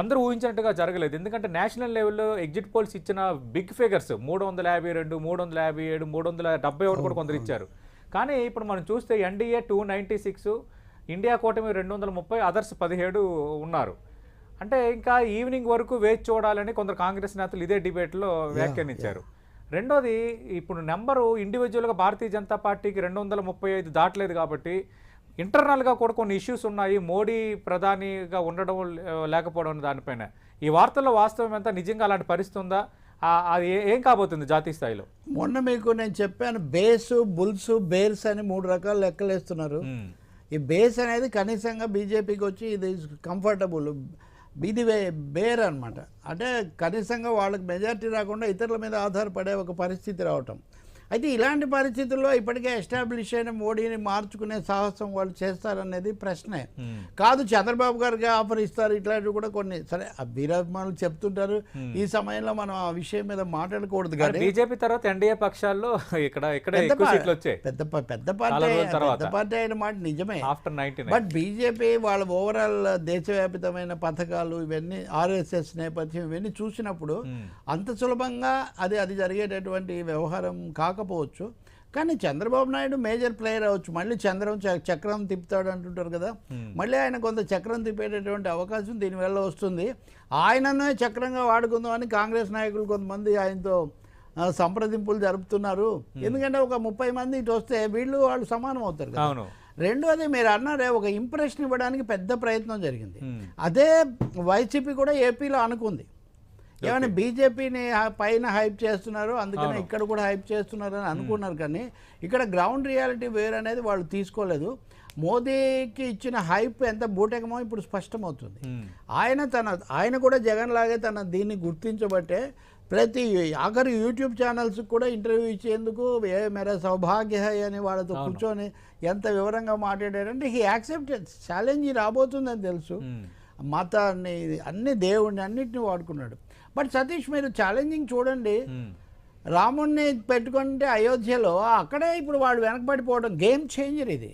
అందరూ ఊహించినట్టుగా జరగలేదు. ఎందుకంటే నేషనల్ లెవెల్లో ఎగ్జిట్ పోల్స్ ఇచ్చిన బిగ్ ఫిగర్స్ మూడు వందల యాభై రెండు మూడు వందల యాభై ఏడు మూడు వందల డెబ్బై ఒకటి కూడా కొందరు ఇచ్చారు. కానీ ఇప్పుడు మనం చూస్తే NDA two ninety six India కూటమి రెండు వందల ముప్పై అదర్స్ పదిహేడు ఉన్నారు. అంటే ఇంకా ఈవినింగ్ వరకు వేచి చూడాలని కొందరు కాంగ్రెస్ నేతలు ఇదే డిబేట్లో వ్యాఖ్యానించారు. రెండోది ఇప్పుడు నెంబరు ఇండివిజువల్గా భారతీయ జనతా పార్టీకి రెండు వందల ముప్పై ఐదు దాటలేదు కాబట్టి ఇంటర్నల్గా కూడా కొన్ని ఇష్యూస్ ఉన్నాయి. మోడీ ప్రధానిగా ఉండడం లేకపోవడం దానిపైన. ఈ వార్తల్లో వాస్తవం ఎంత నిజంగా అలాంటి పరిస్థితి ఉందా? అది ఏ- కాబోతుంది జాతీయ స్థాయిలో? మొన్న మీకు నేను చెప్పాను బేసు బుల్స్ బేర్స్ అని మూడు రకాల లెక్కలు వేస్తున్నారు. ఈ బేస్ అనేది కనీసంగా బీజేపీకి వచ్చి ఇది కంఫర్టబుల్ ఇది వే బేర్ అనమాట అంటే కనీసంగా వాళ్ళకి మెజారిటీ రాకుండా ఇతరుల మీద ఆధారపడే ఒక పరిస్థితి రావటం. అయితే ఇలాంటి పరిస్థితుల్లో ఇప్పటికే ఎస్టాబ్లిష్ అయిన మోడీని మార్చుకునే సాహసం వాళ్ళు చేస్తారనేది ప్రశ్నే. కాదు చంద్రబాబు గారికి ఆఫర్ ఇస్తారు ఇట్లాంటివి కూడా కొన్ని. సరే ఆ వీరాభిమానులు చెప్తుంటారు. ఈ సమయంలో మనం ఆ విషయం మీద మాట్లాడకూడదు కానీ బీజేపీ తర్వాత ఎన్డీఏ పక్షాల్లో ఇక్కడ ఇక్కడ పెద్ద పెద్ద పార్టీ. పెద్ద పార్టీ అయిన మాట నిజమే. బట్ బీజేపీ వాళ్ళ ఓవరాల్ దేశవ్యాపితమైన పథకాలు ఇవన్నీ ఆర్ఎస్ఎస్ నేపథ్యం ఇవన్నీ చూసినప్పుడు అంత సులభంగా అది అది జరిగేటటువంటి వ్యవహారం కాకపోవచ్చు కానీ చంద్రబాబు నాయుడు మేజర్ ప్లేయర్ అవ్వచ్చు. మళ్ళీ చంద్రం చక్రం తిప్పుతాడు అంటుంటారు కదా. మళ్ళీ ఆయన కొంత చక్రం తిప్పేటటువంటి అవకాశం దీనివల్ల వస్తుంది. ఆయననే చక్రంగా వాడుకుందామని కాంగ్రెస్ నాయకులు కొంతమంది ఆయనతో సంప్రదింపులు జరుపుతున్నారు. ఎందుకంటే ఒక ముప్పై మంది ఇటు వస్తే వీళ్ళు వాళ్ళు సమానం అవుతారు కదా. రెండోది మీరు అన్నారే ఒక ఇంప్రెషన్ ఇవ్వడానికి పెద్ద ప్రయత్నం జరిగింది. అదే వైసీపీ కూడా ఏపీలో అనుకుంది. ఏమైనా బీజేపీని పైన హైప్ చేస్తున్నారు అందుకని ఇక్కడ కూడా హైప్ చేస్తున్నారు అని అనుకున్నారు కానీ ఇక్కడ గ్రౌండ్ రియాలిటీ వేర్ అనేది వాళ్ళు తీసుకోలేదు. మోదీకి ఇచ్చిన హైప్ ఎంత బూటకమో ఇప్పుడు స్పష్టమవుతుంది. ఆయన తన ఆయన కూడా జగన్ లాగే తన దీన్ని గుర్తించబట్టే ప్రతి ఆఖరి యూట్యూబ్ ఛానల్స్ కూడా ఇంటర్వ్యూ ఇచ్చేందుకు ఏ మేర సౌభాగ్య అని వాళ్ళతో కూర్చొని ఎంత వివరంగా మాట్లాడాడంటే హీ యాక్సెప్టెడ్ ఛాలెంజ్ రాబోతుందని తెలుసు. మతాన్ని అన్ని దేవుడిని అన్నిటిని వాడుకున్నాడు. బట్ సతీష్ మీరు ఛాలెంజింగ్ చూడండి. రాముణ్ణి పెట్టుకుంటే అయోధ్యలో అక్కడే ఇప్పుడు వాడు వెనకబడిపోవడం గేమ్ చేంజర్ ఇది.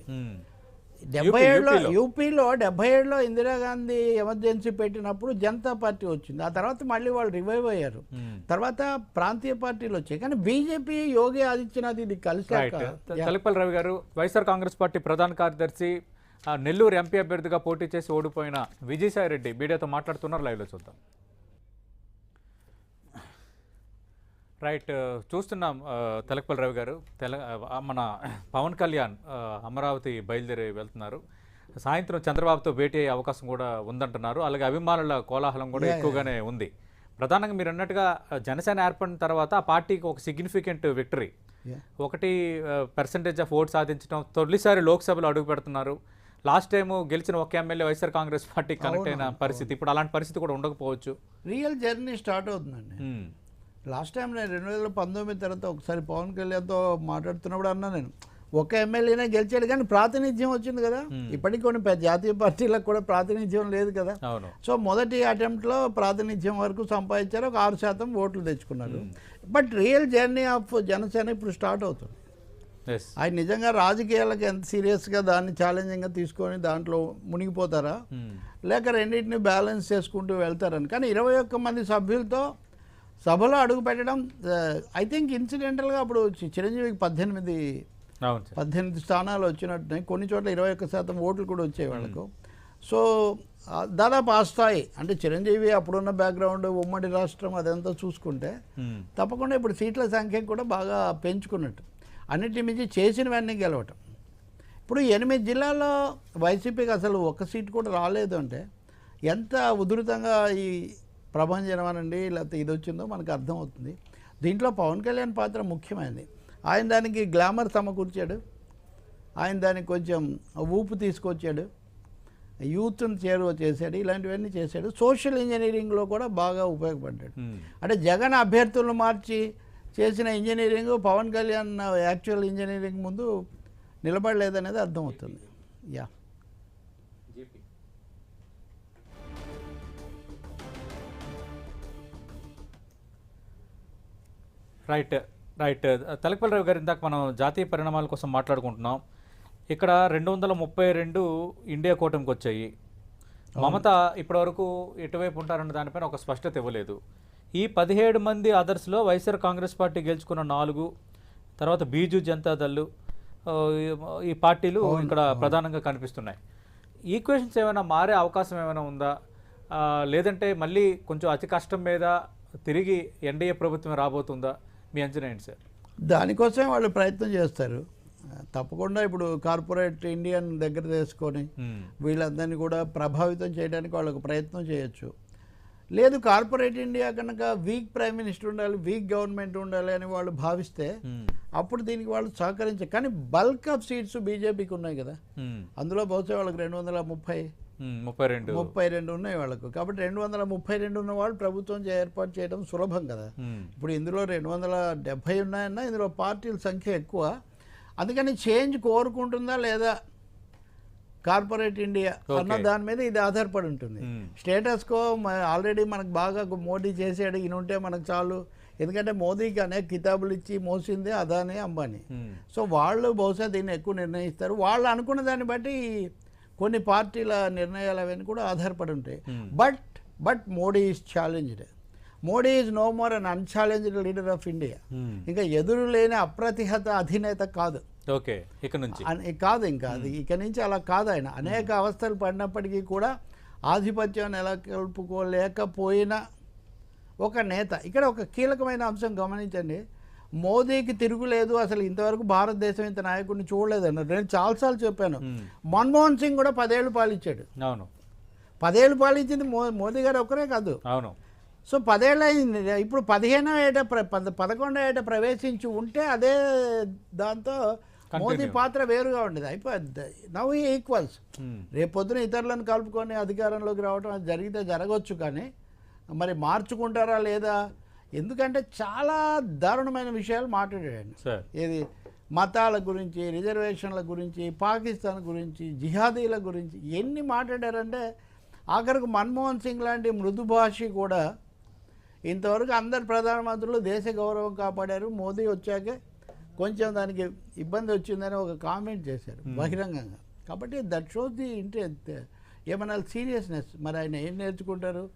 డెబ్బై యూపీ- ఏడులో యూపీలో. డెబ్బై ఏడులో ఇందిరాగాంధీ ఎమర్జెన్సీ పెట్టినప్పుడు జనతా పార్టీ వచ్చింది ఆ తర్వాత మళ్ళీ వాళ్ళు రివైవ్ అయ్యారు. తర్వాత ప్రాంతీయ పార్టీలు వచ్చాయి కానీ బీజేపీ యోగి ఆదిత్యనాథ్ ఇది కలిసాక రైట్ తలపల్లి రవి గారు వైఎస్ఆర్ కాంగ్రెస్ పార్టీ ప్రధాన కార్యదర్శి ఆ, నెల్లూరు ఎంపీ అభ్యర్థిగా పోటీ చేసి ఓడిపోయిన విజయసాయి రెడ్డి మీడియాతో మాట్లాడుతున్నారు లైవ్లో చూద్దాం రైట్ చూస్తున్నాం తెలకపల్లి రవి గారు. తెల మన పవన్ కళ్యాణ్ అమరావతి బయలుదేరి వెళ్తున్నారు. సాయంత్రం చంద్రబాబుతో భేటీ అయ్యే అవకాశం కూడా ఉందంటున్నారు. అలాగే అభిమానుల కోలాహలం కూడా ఎక్కువగానే ఉంది. ప్రధానంగా మీరు అన్నట్టుగా జనసేన ఏర్పడిన తర్వాత ఆ పార్టీకి ఒక సిగ్నిఫికెంట్ విక్టరీ. ఒకటి పర్సంటేజ్ ఆఫ్ ఓట్ సాధించడం తొలిసారి లోక్సభలో అడుగు పెడుతున్నారు. లాస్ట్ టైం గెలిచిన ఒక MLA YSR Congress party connect అయిన పరిస్థితి. ఇప్పుడు అలాంటి పరిస్థితి కూడా ఉండకపోవచ్చు. రియల్ జర్నీ స్టార్ట్ అవుతుందండి. మ్మ్. లాస్ట్ టైం నేను రెండు వేల పంతొమ్మిది తర్వాత ఒకసారి పవన్ కళ్యాణ్తో మాట్లాడుతున్నప్పుడు అన్నా నేను ఒక ఎమ్మెల్యేనే గెలిచాడు కానీ ప్రాతినిధ్యం వచ్చింది కదా. ఇప్పటికి కొన్ని జాతీయ పార్టీలకు కూడా ప్రాతినిధ్యం లేదు కదా. సో మొదటి అటెంప్ట్లో ప్రాతినిధ్యం వరకు సంపాదించారు ఒక ఆరు శాతం ఓట్లు తెచ్చుకున్నారు. But real journey of Janasena ఇప్పుడు స్టార్ట్ అవుతుంది. ఆయన నిజంగా రాజకీయాలకు ఎంత సీరియస్గా దాన్ని ఛాలెంజింగ్గా తీసుకొని దాంట్లో మునిగిపోతారా? లేక రెండింటిని బ్యాలెన్స్ చేసుకుంటూ వెళ్తారని. కానీ ఇరవై ఒక్క మంది సభ్యులతో సభలో అడుగు పెట్టడం ఐ థింక్ ఇన్సిడెంటల్గా అప్పుడు చిరంజీవికి పద్దెనిమిది పద్దెనిమిది స్థానాలు వచ్చినట్టున్నాయి. కొన్ని చోట్ల ఇరవై ఒక్క శాతం ఓట్లు కూడా వచ్చాయి వాళ్ళకు. సో దాదాపు ఆ స్థాయి అంటే చిరంజీవి అప్పుడున్న బ్యాక్గ్రౌండ్ ఉమ్మడి రాష్ట్రం అదంతా చూసుకుంటే. తప్పకుండా ఇప్పుడు సీట్ల సంఖ్య కూడా బాగా పెంచుకున్నట్టు. అన్నిటి మించి చేసినవన్నీ గెలవటం. ఇప్పుడు ఎనిమిది జిల్లాల్లో వైసీపీకి అసలు ఒక్క సీట్ కూడా రాలేదు అంటే ఎంత ఉధృతంగా ఈ ప్రభంజనం అనండి లేకపోతే ఇది వచ్చిందో మనకు అర్థమవుతుంది. దీంట్లో పవన్ కళ్యాణ్ పాత్ర ముఖ్యమైనది. ఆయన దానికి గ్లామర్ సమకూర్చాడు. ఆయన దానికి కొంచెం ఊపు తీసుకొచ్చాడు. యూత్ని చేరువ చేశాడు ఇలాంటివన్నీ చేశాడు. సోషల్ ఇంజనీరింగ్లో కూడా బాగా ఉపయోగపడ్డాడు. అంటే జగన్ అభ్యర్థులను మార్చి చేసిన engineering Pawan Kalyan actual engineering ముందు నిలబడలేదనేది అర్థమవుతుంది. Yeah. Right right. Talakapalli Rao garu ఇందాక మనం జాతీయ పరిణామాల కోసం మాట్లాడుకుంటున్నాం. ఇక్కడ రెండు వందల ముప్పై రెండు ఇండియా కూటమికి వచ్చాయి. మమత ఇప్పటివరకు ఎటువైపు ఉంటారన్న దానిపైన ఒక స్పష్టత ఇవ్వలేదు. ఈ పదిహేడు మంది అదర్స్లో వైఎస్ఆర్ కాంగ్రెస్ పార్టీ గెలుచుకున్న నాలుగు తర్వాత బీజు జనతాదళ్ళు ఆ, ఈ- పార్టీలు ఇక్కడ ప్రధానంగా కనిపిస్తున్నాయి. ఈక్వేషన్స్ ఏమైనా మారే అవకాశం ఏమైనా ఉందా? లేదంటే మళ్ళీ కొంచెం అతి కష్టం మీద తిరిగి ఎన్డీఏ ప్రభుత్వం రాబోతుందా? మీ అంచనా ఏంటి సార్ దానికోసమే వాళ్ళు ప్రయత్నం చేస్తారు తప్పకుండా ఇప్పుడు కార్పొరేట్ ఇండియన్ దగ్గర తీసుకొని. వీళ్ళందరినీ కూడా ప్రభావితం చేయడానికి వాళ్ళకు ప్రయత్నం చేయొచ్చు లేదు కార్పొరేట్ ఇండియా కనుక వీక్ ప్రైమ్ మినిస్టర్ ఉండాలి వీక్ గవర్నమెంట్ ఉండాలి అని వాళ్ళు భావిస్తే. అప్పుడు దీనికి వాళ్ళు సహకరించారు కానీ బల్క్ ఆఫ్ సీట్స్ బీజేపీకి ఉన్నాయి కదా. అందులో బహుశా వాళ్ళకి రెండు వందల ముప్పై. ముప్పై రెండు ముప్పై రెండు ఉన్నాయి వాళ్ళకు కాబట్టి రెండు వందల ముప్పై రెండు ఉన్న వాళ్ళు ప్రభుత్వం ఏర్పాటు చేయడం సులభం కదా. ఇప్పుడు ఇందులో రెండు వందల డెబ్భై ఉన్నాయన్నా ఇందులో పార్టీల సంఖ్య ఎక్కువ అందుకని చేంజ్ కోరుకుంటుందా లేదా కార్పొరేట్ ఇండియా అన్న. దాని మీద ఇది ఆధారపడి ఉంటుంది. స్టేటస్ కో ఆల్రెడీ మనకు బాగా మోడీ చేసాడు ఉంటే మనకు చాలు ఎందుకంటే మోదీకి అనేక కితాబులు ఇచ్చి మోసిందే అదాని అంబానీ మ్మ్. సో వాళ్ళు బహుశా దీన్ని ఎక్కువ నిర్ణయిస్తారు వాళ్ళు అనుకున్న దాన్ని బట్టి కొన్ని పార్టీల నిర్ణయాలు అవన్నీ కూడా ఆధారపడి ఉంటాయి. Hmm. But but Modi is challenged Modi is no more un unchallenged leader of India. ఇంకా ఎదురు లేని అప్రతిహత అధినేత కాదు. ఓకే ఇక్కడ నుంచి. కాదు ఇంకా. అది ఇక నుంచి అలా కాదు ఆయన. అనేక అవస్థలు పడినప్పటికీ కూడా ఆధిపత్యం నెలకొల్పుకోలేకపోయిన ఒక నేత. ఇక్కడ ఒక కీలకమైన అంశం గమనించండి. మోదీకి తిరుగులేదు అసలు ఇంతవరకు భారతదేశం ఇంత నాయకుడిని చూడలేదన్నారు. నేను చాలాసార్లు చెప్పాను. మన్మోహన్ సింగ్ కూడా పదేళ్ళు పాలించాడు అవును. పదేళ్ళు పాలించింది మో మోదీ గారు ఒక్కరే కాదు. అవును. సో పదేళ్ళు అయింది ఇప్పుడు పదిహేనో ఏట పదకొండో ఏట ప్రవేశించి ఉంటే అదే దాంతో మోదీ. పాత్ర వేరుగా ఉండేది. అయిపోయింది. Now equals. రేపొద్దున ఇతరులను కలుపుకొని అధికారంలోకి రావడం అది జరిగితే జరగవచ్చు కానీ మరి మార్చుకుంటారా లేదా? ఎందుకంటే చాలా దారుణమైన విషయాలు మాట్లాడాడు ఏది మతాల గురించి రిజర్వేషన్ల గురించి పాకిస్తాన్ గురించి జిహాదీల గురించి ఎన్ని మాట్లాడారంటే ఆఖరికి మన్మోహన్ సింగ్ లాంటి మృదుభాషి కూడా ఇంతవరకు అందరు ప్రధానమంత్రులు దేశ గౌరవం కాపాడారు. మోదీ వచ్చాకే కొంచెం దానికి ఇబ్బంది వచ్చిందని ఒక కామెంట్ చేశారు బహిరంగంగా. కాబట్టి దట్ షోస్ ది ఇంట్రెస్ట్ ఏమన్నా సీరియస్నెస్. మరి ఆయన ఏం నేర్చుకుంటారు?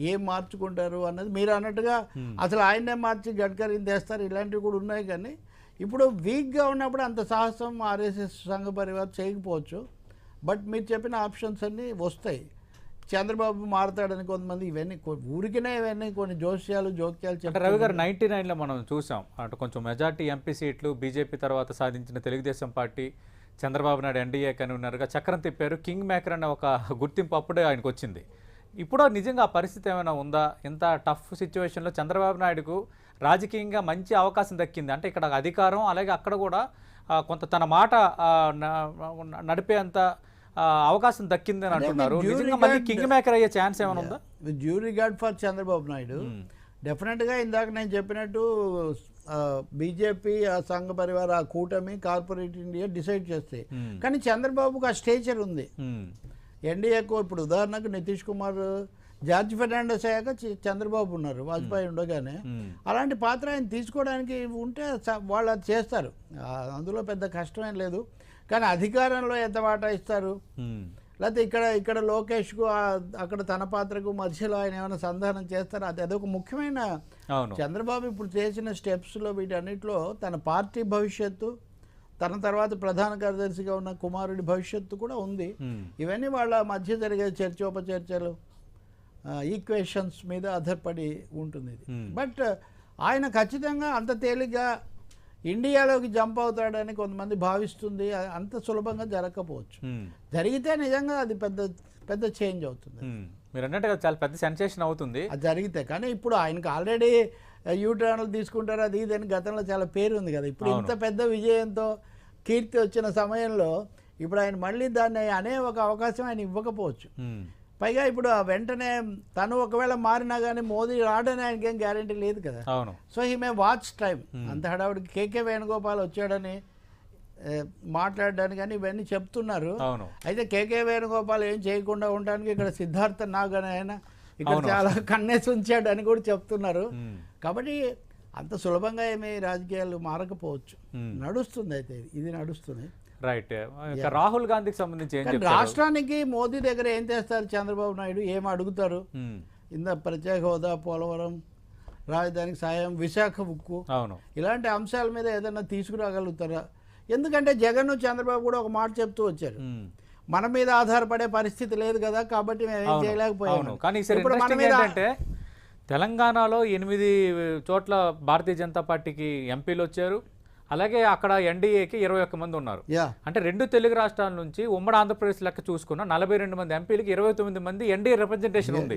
ఏం మార్చుకుంటారు అన్నది మీరు అన్నట్టుగా అసలు ఆయన్నే మార్చి గడ్కరీని తెస్తారు ఇలాంటివి కూడా ఉన్నాయి కానీ ఇప్పుడు వీక్గా ఉన్నప్పుడు అంత సాహసం ఆర్ఎస్ఎస్ సంఘ పరివార్ చేయకపోవచ్చు. బట్ మీరు చెప్పిన ఆప్షన్స్ అన్నీ వస్తాయి. చంద్రబాబు మారతాడని కొంతమంది ఇవన్నీ ఊరికినే ఇవన్నీ కొన్ని జోస్యాలు జోక్యాలు అంటే చెప్పారు రవి గారు నైన్టీ నైన్లో మనం చూసాం. అంటే కొంచెం మెజార్టీ ఎంపీ సీట్లు బీజేపీ తర్వాత సాధించిన తెలుగుదేశం పార్టీ చంద్రబాబు నాయుడు ఎన్డీఏ కన్వీనర్గా చక్రం తిప్పారు. కింగ్ మేకర్ అనే ఒక గుర్తింపు అప్పుడే ఆయనకు వచ్చింది ఇప్పుడు నిజంగా ఆ పరిస్థితి ఏమైనా ఉందా? ఇంత టఫ్ సిచ్యువేషన్లో చంద్రబాబు నాయుడుకు రాజకీయంగా మంచి అవకాశం దక్కింది. అంటే ఇక్కడ అధికారం అలాగే అక్కడ కూడా కొంత తన మాట నడిపేంత అవకాశం దక్కిందని అంటే అంటున్నారు. నిజంగా మళ్ళీ కింగ్ మేకర్ అయ్యే ఛాన్స్ ఏమైనా ఉందా? Due regard for Chandrababu Naidu. డెఫినెట్గా ఇందాక నేను చెప్పినట్టు బీజేపీ ఆ సంఘ పరివార ఆ కూటమి కార్పొరేట్ ఇండియా డిసైడ్ చేస్తాయి. కానీ చంద్రబాబుకు ఆ స్టేచర్ ఉంది. ఎన్డీఏకు ఇప్పుడు ఉదాహరణకు నితీష్ కుమార్ జార్జ్ ఫెర్నాండస్ అయ్యాక చంద్రబాబు ఉన్నారు వాజ్పేయి ఉండగానే. అలాంటి పాత్ర ఆయన తీసుకోవడానికి ఉంటే వాళ్ళు అది చేస్తారు. అందులో పెద్ద కష్టమేం లేదు. కానీ అధికారంలో ఎంత వాటా ఇస్తారు. లేకపోతే ఇక్కడ ఇక్కడ లోకేష్కు అక్కడ తన పాత్రకు మధ్యలో ఆయన ఏమైనా సంధానం చేస్తారు? అది అదొక ముఖ్యమైన చంద్రబాబు ఇప్పుడు చేసిన స్టెప్స్లో వీటన్నిటిలో తన పార్టీ భవిష్యత్తు తన తర్వాత ప్రధాన కార్యదర్శిగా ఉన్న కుమారుడి భవిష్యత్తు కూడా ఉంది. ఇవన్నీ వాళ్ళ మధ్య జరిగే చర్చోపచర్చలు ఈక్వేషన్స్ మీద ఆధారపడి ఉంటుంది ఇది. బట్ ఆయన ఖచ్చితంగా అంత తేలిగ్గా ఇండియాలోకి జంప్ అవుతాడని కొంతమంది భావిస్తుంది అంత సులభంగా జరగకపోవచ్చు. జరిగితే నిజంగా అది పెద్ద పెద్ద చేంజ్ అవుతుంది. మీరు అన్నట్టుగా చాలా పెద్ద సెన్సేషన్ అవుతుంది అది జరిగితే కానీ ఇప్పుడు ఆయనకు ఆల్రెడీ యూ టర్న్లు తీసుకుంటారు అది ఇది అని గతంలో చాలా పేరు ఉంది కదా. ఇప్పుడు ఇంత పెద్ద విజయంతో కీర్తి వచ్చిన సమయంలో ఇప్పుడు ఆయన మళ్ళీ దాన్ని అనే ఒక అవకాశం ఆయన ఇవ్వకపోవచ్చు. పైగా ఇప్పుడు వెంటనే తను ఒకవేళ మారినా కానీ మోదీ రాడని ఆయనకేం గ్యారంటీ లేదు కదా. సో ఈ మే వాచ్ టైం అంత హడావుడికి కేకే వేణుగోపాల్ వచ్చాడని ఏ, మాట్లాడడానికి కానీ ఇవన్నీ చెప్తున్నారు. అయితే కేకే వేణుగోపాల్ ఏం చేయకుండా ఉండడానికి ఇక్కడ సిద్ధార్థ నాగ్ అని ఆయన ఇక్కడ. చాలా కన్నేసి ఉంచాడు అని కూడా చెప్తున్నారు. కాబట్టి అంత సులభంగా ఏమీ రాజకీయాలు మారకపోవచ్చు. నడుస్తుంది అయితే ఇది నడుస్తుంది. రైట్. రాహుల్ గాంధీకి సంబంధించి రాష్ట్రానికి మోదీ దగ్గర ఏం చేస్తారు చంద్రబాబు నాయుడు? ఏం అడుగుతారు? ఇంత ప్రత్యేక హోదా పోలవరం రాజధానికి సాయం విశాఖ ఉక్కు అవును. ఇలాంటి అంశాల మీద ఏదైనా తీసుకురాగలుగుతారా? ఎందుకంటే జగన్ చంద్రబాబు కూడా ఒక మాట చెప్తూ వచ్చారు. మన మీద ఆధారపడే పరిస్థితి లేదు కదా కాబట్టి మేము ఏం చేయలేకపోయాము కానీ ఇప్పుడు మన మీద ఏంటంటే తెలంగాణలో ఎనిమిది చోట్ల భారతీయ జనతా పార్టీకి ఎంపీలు వచ్చారు. అలాగే అక్కడ ఎన్డీఏకి ఇరవై ఒక్క మంది ఉన్నారు. అంటే రెండు తెలుగు రాష్ట్రాల నుంచి ఉమ్మడి ఆంధ్రప్రదేశ్ లెక్క చూసుకున్న నలభై రెండు మంది ఎంపీలకి ఇరవై తొమ్మిది మంది ఎన్డీఏ రిప్రజెంటేషన్ ఉంది.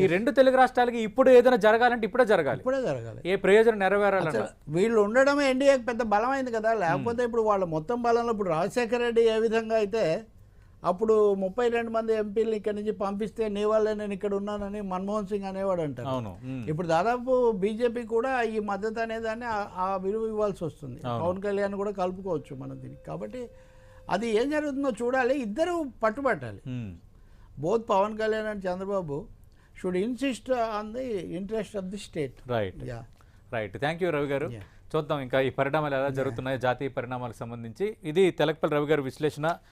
ఈ రెండు తెలుగు రాష్ట్రాలకి ఇప్పుడు ఏదైనా జరగాలంటే ఇప్పుడే జరగాలి. ఇప్పుడే జరగాలి. ఏ ప్రయోజనం నెరవేరాలన్నా వీళ్ళు ఉండడం ఎన్డీఏకి పెద్ద బలమైంది కదా లేకపోతే ఇప్పుడు వాళ్ళ మొత్తం బలంలో ఇప్పుడు రాజశేఖర రెడ్డి ఏ విధంగా అయితే అప్పుడు ముప్పై రెండు మంది ఎంపీలు ఇక్కడి నుంచి పంపిస్తే నీ వల్లే నేను ఇక్కడ ఉన్నానని మన్మోహన్ సింగ్ అనేవాడు అంటారు. ఇప్పుడు దాదాపు బీజేపీ కూడా ఈ మద్దతు అనేదాన్ని ఆ- విలువ ఇవ్వాల్సి వస్తుంది. పవన్ కళ్యాణ్ కూడా కలుపుకోవచ్చు మనం దీనికి. కాబట్టి అది ఏం జరుగుతుందో చూడాలి. ఇద్దరు పట్టుబట్టాలి. Both Pawan Kalyan and Chandrababu should insist on the interest of the state right right thank you Ravi garu. చూద్దాం ఇంకా ఈ పరిణామాలు ఎలా జరుగుతున్నాయో జాతీయ పరిణామాలకు సంబంధించి. ఇది తెలకపల్లి రవి గారి విశ్లేషణ.